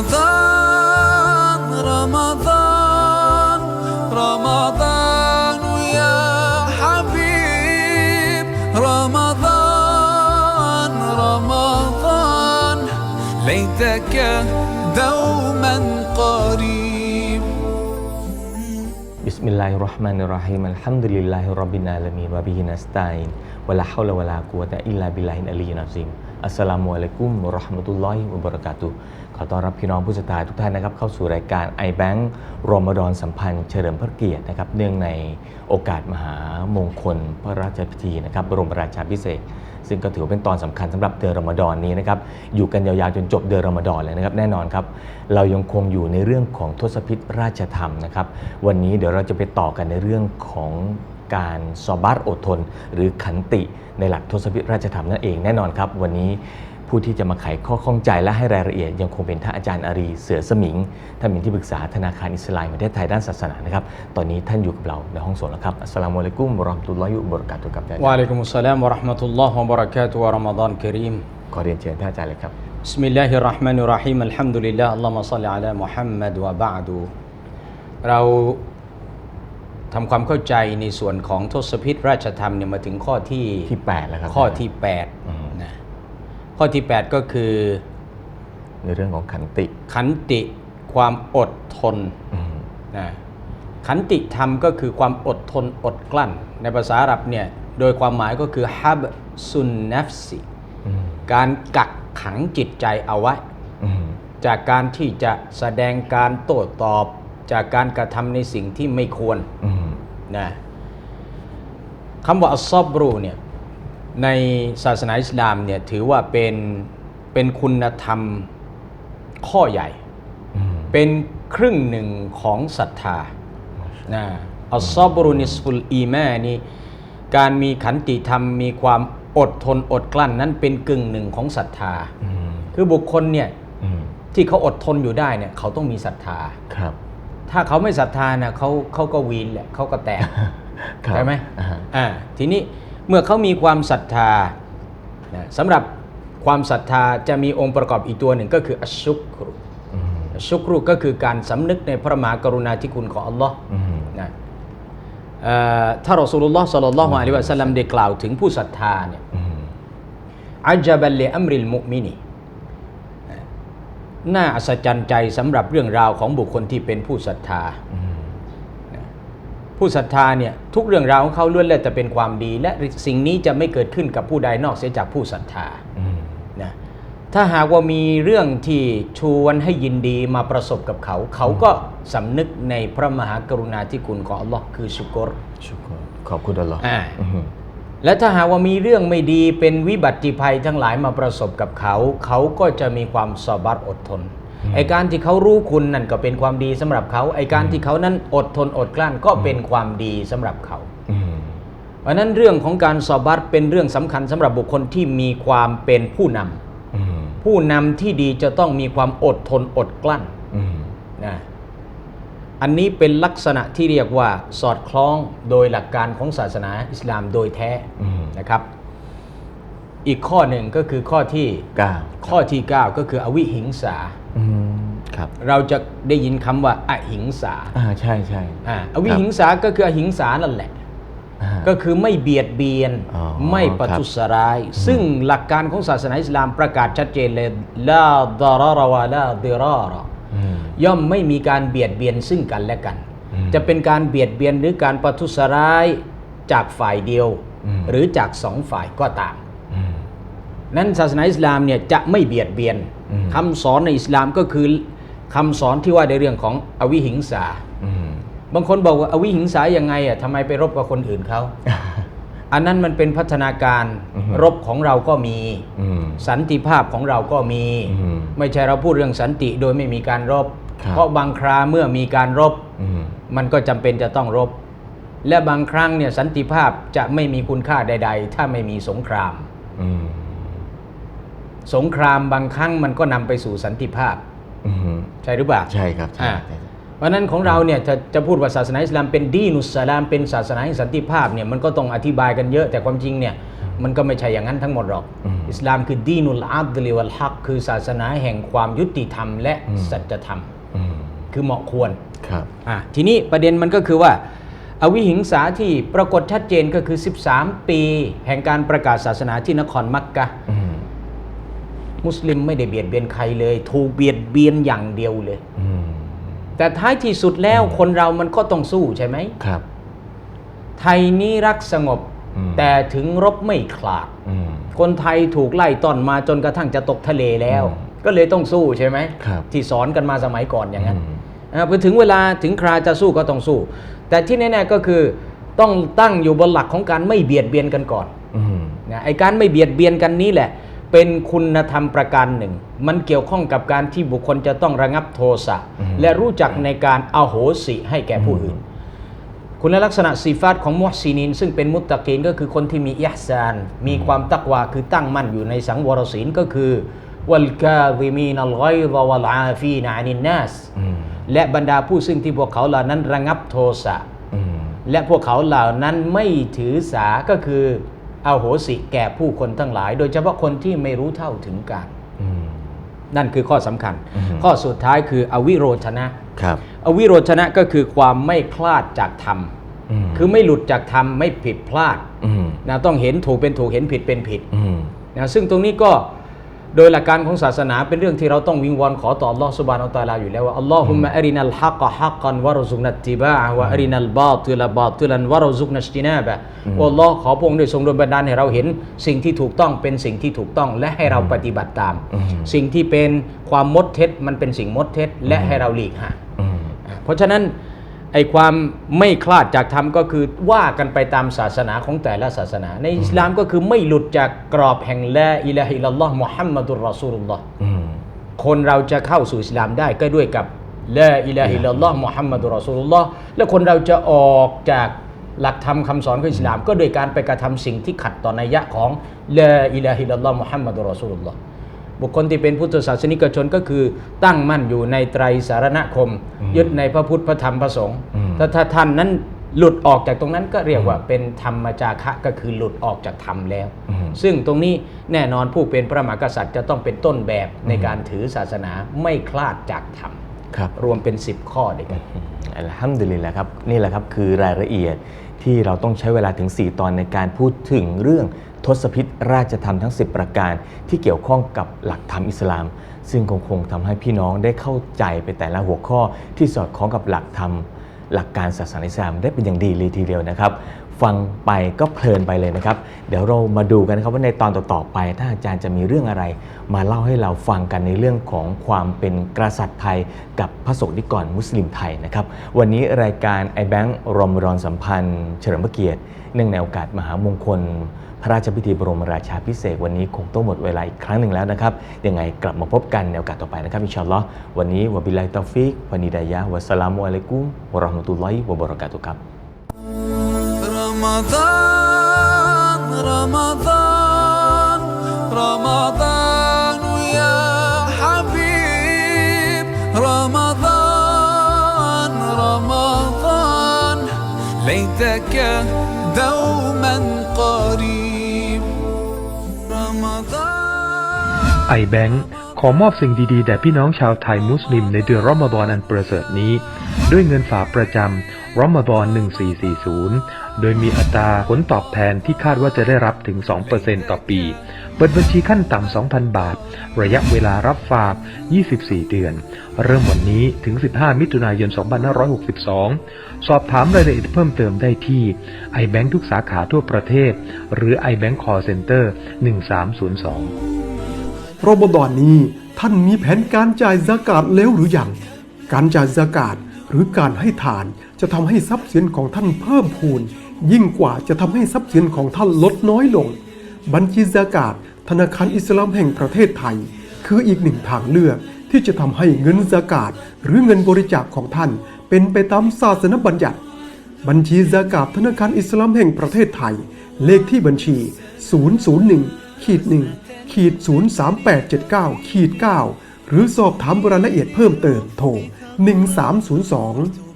رمضان رمضان رمضان يا حبيب. رمضان رمضان ليتك دوما قريب. بسم الله الرحمن الرحيم. الحمد لله رب العالمين وبه نستعين ولا حول ولا قوة إلا بالله العلي العظيم. Assalamualaikum warahmatullahi wabarakatuh อัลฮัมดุลิลลาฮิร็อบบิลอาลามีนวะบิฮินัสตัยน์วะลาฮาวละวะลากุวะตะอิลลาบิลลาฮิลอะลียิลอะซีมอัสสลามุอะลัยกุมวะเราะห์มะตุลลอฮิวะบะเราะกาตุฮ์ขอต้อนรับพี่น้องผู้ศรัทธาทุกท่านนะครับเข้าสู่รายการ i b a n k รอมฎอนสัมพันธ์เฉลิมพระเกียรตินะครับเนื่องในโอกาสมหามงคล พระราชพิธีนะครับบรมราชาภิเศษ ซึ่งก็ถือเป็นตอนสำคัญสำหรับเดือนรอมฎอนนี้นะครับอยู่กันยาวๆจนจบเดือนรอมฎอนเลยนะครับแน่นอนครับเรายังคงอยู่ในเรื่องของทศพิธราชธรรมนะครับวันนี้เดี๋ยวเราจะไปต่อกันในเรื่องของการสอบัตอดทน หรือขันติในหลักทศพิธราชธรรมนั่นเองแน่นอนครับ วันนี้ ผู้ที่จะมาไขข้อข้องใจและให้รายละเอียด ยังคงเป็นท่านอาจารย์อารีเสือสมิงท่านเป็นที่ปรึกษาธนาคารอิสลามแห่งประเทศไทยด้านศาสนานะครับ ตอนนี้ท่านอยู่กับเราในห้องส่งแล้วครับอัสสลามุอะลัยกุมวะเราะห์มะตุลลอฮิวะบะเราะกาตุฮ์ครับท่านอาจารย์ وعليكم السلام ورحمة الله وبركاته ورمضان كريم ขอเรียนเชิญท่านอาจารย์เลยครับ بسم الله الرحمن الرحيم الحمد لله اللهم صل على محمد وبعد เราทำความเข้าใจในส่วนของทศพิธราชธรรมเนี่ยมาถึงข้อที่ ที่แปดแล้วครับ ข้อที่ อืม 8นะ ข้อที่ 8 ก็คือ ในเรื่องของขันติ ขันติความอดทนอืมนะขันติธรรมก็คือความอดทนอดกลั้น ในภาษาอาหรับเนี่ยโดยความหมายก็คือฮับซุนนัฟซีอืมการกักขังจิตใจเอาไว้อืมจากการที่จะแสดงการโต้ตอบ จากการกระทำในสิ่งที่ไม่ควรอืมนะคำว่าอัสซอบรูเนี่ย ในศาสนาอิสลามเนี่ยถือว่าเป็นเป็นคุณธรรมข้อใหญ่อืมเป็นครึ่งหนึ่งของศรัทธานะอัลซอบรุนิสฟุลอีแมานี่การมีขันติธรรมมีความอดทนอดกลั้นนั้นเป็นกึ่งหนึ่งของศรัทธาอืมคือบุคคลเนี่ยอืมที่เขาอดทนอยู่ได้เนี่ยเขาต้องมีศรัทธาครับ ถ้าเขาไม่ศรัทธานะเขาเขาก็วีนแหละเขาก็แตกครับใช่ไหมอ่าฮะอ่าทีนี้ เมื่อเขามีความศรัทธานะสำหรับความศรัทธาจะมีองค์ประกอบอีกตัวหนึ่งก็คืออัชชุกรุอืมอัชชุกรุก็คือการสำนึกในพระมหากรุณาธิคุณของอัลลอฮ์อืมนะเอ่อถ้ารอสูลุลลอฮ์สัลลัลลอฮุอะลัยฮิวะสัลลัมได้กล่าวถึงผู้ศรัทธาเนี่ยอืมอัจบัลเลอัมริลมุมินีน่าอัศจรรย์ใจสำหรับเรื่องราวของบุคคลที่เป็นผู้ศรัทธาอืม ผู้ศรัทธาเนี่ยทุกเรื่องราวของเขาล้วนแล้วแต่เป็นความดี และสิ่งนี้จะไม่เกิดขึ้นกับผู้ใดนอกเสียจากผู้ศรัทธาอืมนะถ้าหากว่ามีเรื่องที่ชวนให้ยินดีมาประสบกับเขา เขาก็สำนึกในพระมหากรุณาธิคุณของอัลลอฮ์คือชุกรชุกรขอบคุณอัลลอฮ์อ่าอืมและถ้าหากว่ามีเรื่องไม่ดีเป็นวิบัติภัยทั้งหลายมาประสบกับเขา เขาก็จะมีความสอบัตอดทน ไอการที่เขารู้คุณนั่นก็เป็นความดีสำหรับเขาไอการที่เขานั้นอดทนอดกลั้นก็เป็นความดีสำหรับเขาอืมเพราะฉะนั้นเรื่องของการสอบัตเป็นเรื่องสำคัญสำหรับบุคคลที่มีความเป็นผู้นำอืมผู้นำที่ดีจะต้องมีความอดทนอดกลั้นอืมนะอันนี้เป็นลักษณะที่เรียกว่าสอดคล้องโดยหลักการของศาสนาอิสลามโดยแท้อืมนะครับ อีกข้อหนึ่งก็คือข้อที่เก้าข้อที่ 9 ก็คืออวิหิงสาอืมครับเราจะได้ยินคำว่าอหิงสาอ่าใช่ใช่อ่าอวิหิงสาก็คืออหิงสานั่นแหละอ่าก็คือไม่เบียดเบียนอ๋อไม่ประทุษร้าย ซึ่งหลักการของศาสนาอิสลามประกาศชัดเจนเลยลาดารารวะลาดิรารอืมย่อมไม่มีการเบียดเบียนซึ่งกันและกันอืมจะเป็นการเบียดเบียนหรือการประทุษร้ายจากฝ่ายเดียวอืมหรือจากสองฝ่ายก็ตามอืม นั้นศาสนาอิสลามเนี่ยจะไม่เบียดเบียนอืมคำสอนในอิสลามก็คือคำสอนที่ว่าในเรื่องของอวิหิงสาอืมบางคนบอกว่าอวิหิงสายังไงอะทำไมไปรบกับคนอื่นเขาอันนั้นมันเป็นพัฒนาการอือฮึรบของเราก็มีอืมสันติภาพของเราก็มีอืมไม่ใช่เราพูดเรื่องสันติโดยไม่มีการรบครับเพราะบางคราเมื่อมีการรบอืมมันก็จำเป็นจะต้องรบ และบางครั้งเนี่ยสันติภาพจะไม่มีคุณค่าใด ๆ ถ้าไม่มีสงครามอืม สงครามบางครั้งมันก็นำไปสู่สันติภาพอืมใช่หรือเปล่าใช่ครับใช่อ่าใช่เพราะฉะนั้นของเราเนี่ยจะจะพูดว่าศาสนาอิสลามเป็นดีนุสสลามเป็นศาสนาแห่งสันติภาพเนี่ยมันก็ต้องอธิบายกันเยอะแต่ความจริงเนี่ยมันก็ไม่ใช่อย่างนั้นทั้งหมดหรอกอืมอิสลามคือดีนุลอัดลิวัลฮักคือศาสนาแห่งความยุติธรรมและอืมสัจธรรมอืมคือเหมาะควรครับอะทีนี้ประเด็นมันก็คือว่าอาวิหิงสาที่ปรากฏชัดเจนก็คือ 13 ปี แห่งการประกาศศาสนาที่นครมักกะอื มมุสลิมไม่ได้เบียดเบียนใครเลย ถูกเบียดเบียนอย่างเดียวเลยอืมแต่ท้ายที่สุดแล้วคนเรามันก็ต้องสู้ใช่ไหมครับ ไทยนี้รักสงบอืมแต่ถึงรบไม่ขลาดอืมคนไทยถูกไล่ต้อนมาจนกระทั่งจะตกทะเลแล้วอืมก็เลยต้องสู้ใช่ไหมครับที่สอนกันมาสมัยก่อนอย่างนั้นอืมอ่าพอถึงเวลาถึงคราจะสู้ก็ต้องสู้ แต่ที่แน่ๆก็คือต้องตั้งอยู่บนหลักของการไม่เบียดเบียนกันก่อนอืมนะไอการไม่เบียดเบียนกันนี้แหละ เป็นคุณธรรมประการหนึ่ง มันเกี่ยวข้องกับการที่บุคคลจะต้องระงับโทสะอืมและรู้จักในการอาโหสิให้แก่ผู้อื่น คุณลักษณะสีฟาตของมุฮซินิน ซึ่งเป็นมุตตะกีนก็คือคนที่มีอิห์ซาน มีความตักวาคือตั้งมั่นอยู่ในสังวรศีลก็คือวัลกาซิมีนัลไกรวัลอาฟีนอานินนัสอืมและบรรดาผู้ซึ่งที่พวกเขาเหล่านั้นระงับโทสะอืมและพวกเขาเหล่านั้นไม่ถือสาก็คือเอาโหสิแก่ผู้คนทั้งหลาย โดยเฉพาะคนที่ไม่รู้เท่าถึงการอืมนั่นคือข้อสำคัญอือฮึข้อสุดท้ายคืออวิโรชนะครับ อวิโรชนะก็คือความไม่คลาดจากธรรมอืมคือไม่หลุดจากธรรมไม่ผิดพลาดอืมนะต้องเห็นถูกเป็นถูกเห็นผิดเป็นผิดอืมนะซึ่งตรงนี้ก็ โดยหลักการของศาสนาเป็นเรื่องที่เราต้องวิงวอนขอต่ออัลลอฮ์สุบานอัลตะอาลาอยู่แล้วว่าอัลลอฮุมะอารินัลฮักกะฮักกันวะรซุกนัตติบะฮ์วะอารินัลบาติลบาติลันวะรซุกนัสตินาบะฮ์อัลลอฮ์ขอพระองค์ได้ทรงโดนบันดาลให้เราเห็น สิ่งที่ถูกต้องเป็นสิ่งที่ถูกต้องและให้เราปฏิบัติตามอืมสิ่งที่เป็นความมดเท็จมันเป็นสิ่งมดเท็จและให้เราหลีกห่างอืมเพราะฉะนั้น ไอความไม่คลาดจากธรรมก็คือว่ากันไปตามศาสนาของแต่ละศาสนา ในอิสลามก็คือไม่หลุดจากกรอบแห่งละอิลาฮิลลัลลอฮ์มุฮัมมัดุลรอซูลุลลอฮ์คนเราจะเข้าสู่อิสลามได้ก็ด้วยกับละอิลาฮิลลัลลอฮ์มุฮัมมัดุลรอซูลุลลอฮ์และคนเราจะออกจากหลักธรรมคำสอนของอิสลาม ก็โดยการไปกระทำสิ่งที่ขัดต่อนัยยะของละอิลาฮิลลัลลอฮ์มุฮัมมัดุลรอซูลุลลอฮ์ บุคคลที่เป็นพุทธศาสนิกชนก็คือตั้งมั่นอยู่ในไตรสารณคม ยึดในพระพุทธพระธรรมพระสงฆ์อืมถ้าถ้าท่านนั้นหลุดออกจากตรงนั้นก็เรียกว่าเป็นธรรมจาคะก็คือหลุดออกจากธรรมแล้วอืมซึ่งตรงนี้แน่นอนผู้เป็นพระมหากษัตริย์จะต้องเป็นต้นแบบในการถือศาสนาไม่คลาดจากธรรมครับรวมเป็น 10 ข้อด้วยกันอัลฮัมดุลิลละครับ นี่แหละครับคือรายละเอียด ที่เราต้องใช้เวลาถึง 4 ตอนในการพูดถึงเรื่องทศพิษราชธรรมทั้ง 10 ประการ ที่เกี่ยวข้องกับหลักธรรมอิสลาม ซึ่งคงคงทำให้พี่น้องได้เข้าใจไปแต่ละหัวข้อที่สอดคล้องกับหลักธรรม หลักการศาสนาอิสลามได้เป็นอย่างดีเลยทีเดียวนะครับ ฟังไปก็เพลินไปเลยนะครับ เดี๋ยวเรามาดูกันครับว่าในตอนต่อๆไป ถ้าอาจารย์จะมีเรื่องอะไร มาเล่าให้เราฟังกันในเรื่องของความเป็นกษัตริย์ไทย กับพระสงฆ์นิกรมุสลิมไทยนะครับ วันนี้รายการไอแบงค์รอมรอนสัมพันธ์ เฉลิมพระเกียรติเนื่องในโอกาสมหามงคล พระราชพิธีบรมราชาพิเศษวันนี้คงต้องหมดเวลาอีกครั้งหนึ่งแล้วนะครับยังไงกลับมาพบกันในโอกาสต่อไปนะครับอินชาอัลลอฮ์วันนี้วะบิลลาฮิตอฟิกวานิดายะวัสสลามุอะลัยกุมวะเราะห์มะตุลลอฮิวะบะเราะกาตุครับ رمضان رمضان رمضان يا حبيب رمضان رمضان ليتك دوما قريب رمضان ไอแบงค์ขอมอบสิ่งดีๆแด่พี่น้องชาวไทยมุสลิมในเดือนรอมฎอนอันประเสริฐนี้ ด้วยเงินฝากประจำรอมฎอน 1440 โดยมีอัตราผลตอบแทนที่คาดว่าจะได้รับถึง 2%ต่อปี เปิดบัญชีขั้นต่ำ 2,000 บาท ระยะเวลารับฝาก 24 เดือน เริ่มวันนี้ถึง 15 มิถุนายน 2562 สอบถามรายละเอียดเพิ่มเติมได้ที่ iBank ทุกสาขาทั่วประเทศ หรือ iBank Call Center 1302รอมฎอนนี้ท่านมีแผนการจ่ายซากาตแล้วหรือยัง การจ่ายซากาตหรือการให้ทานจะทำให้ทรัพย์สินของท่านเพิ่มพูน ยิ่งกว่าจะทำให้ทรัพย์สินของท่านลดน้อยลง บัญชีซากาตธนาคารอิสลามแห่งประเทศไทย คืออีกหนึ่งทางเลือกที่จะทำให้เงินซากาตหรือเงินบริจาคของท่านเป็นไปตามศาสนบัญญัติ บัญชีซากาตธนาคารอิสลามแห่งประเทศไทย เลขที่บัญชี 001ขีด1ขีด03879ขีด9หรือสอบถามรายละเอียดเพิ่มเติมโทร1302